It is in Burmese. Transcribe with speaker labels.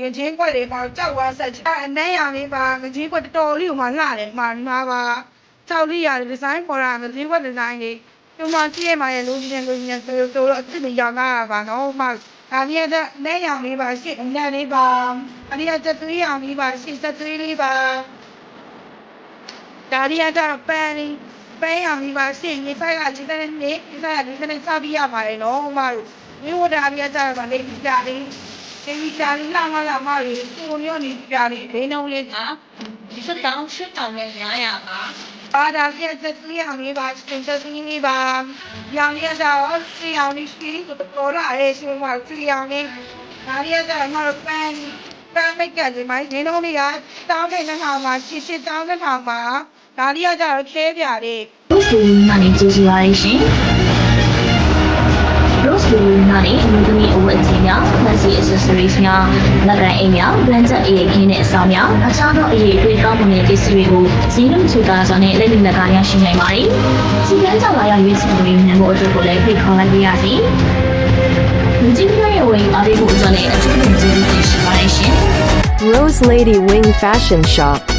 Speaker 1: ငချင်းခွက်တွေမှာကြောက်သွားဆက်ချအနှဲရလေးပါငချင်းခွက်တော်တော်လေးကိုမှလှတယ်မှာဒီမှာပါကြောက်လေးရတယ်ဒီဇိုင်းပေါ်တာငချင်းခွက်ဒီဇိုင်းလေးဒီမှာကြည့်ရမှာရလို့ရှင်လို့ရှင်ဆိုတော့အစ်စ်မရောက်လာပါတော့မှဒါလေးကနဲရောင်လေးပါရှစ်အနှံလေးပါအလေးကသက်သွေးရောင်လေးပါရှစ်သက်သွေးလေးပါဒါလေးကတော့ပန်းလေးပန်းရောင်လေးပါရှစ်ဒီဖိုက်ကဒီတဲ့နေ့ဒီဖိုက်ကဒီတဲ့စပြီးရပါတယ်နော်မှမြို့ဝတာလေးကတော့ဗာလေးပြလေးဒီကြာလေး လာမလာမလေးကိုညောနေကြာလေးဒိန်းလုံးလေးက
Speaker 2: ဒီစတောင်းရှစ်တောင်းနဲ့ညာရပါ
Speaker 1: ပါတာပြက်သက်လေးအောင်လေးပါစင်သက်လေးလေးပါရောင်လေးကတော့စီအောင်လေးရှိတော်ရရဲရှင်မစီအောင်လေးဒါလေးကတော့ငါတို့ပန်းပန်းမိတ်ကလေးမိုင်းဒိန်းလုံးလေးကတောင်းတဲ့နှောင်းမှာရှစ်ရှစ်တောင်းတဲ့နှောင်း မှာဒါလေးကတော့ကျဲပြလေး
Speaker 2: Rose Blue ကနေကြည့်စီပါရရှင် Rose Blue ကနေအမျိုးသမီးအဝတ်အထည်များ fancy accessories များလက်ကန်အိမ်များ blended အရေးခင်းတဲ့အဆောင်များအခြားသောအရေးတွေကောင်းမွန်တဲ့ပစ္စည်းတွေကိုဈေးနှုန်းချူတာစွာနဲ့လက်လက်ကရရှိနိုင်ပါတယ်။စီကန်းကြောင့်လာရောက်ရွေးချယ်မှုတွေနိုင်ဖို့အတွက်ကိုလည်းဖိတ်ခေါ်လိုက်ပါရစေ။ဒီကြီးပြရဲ့ဝင်အားပေးဖို့အတွက်လည်းအထူးကျေးဇူးတင်ရှိပါတယ်ရှင်။
Speaker 3: Rose Lady Wing Fashion Shop.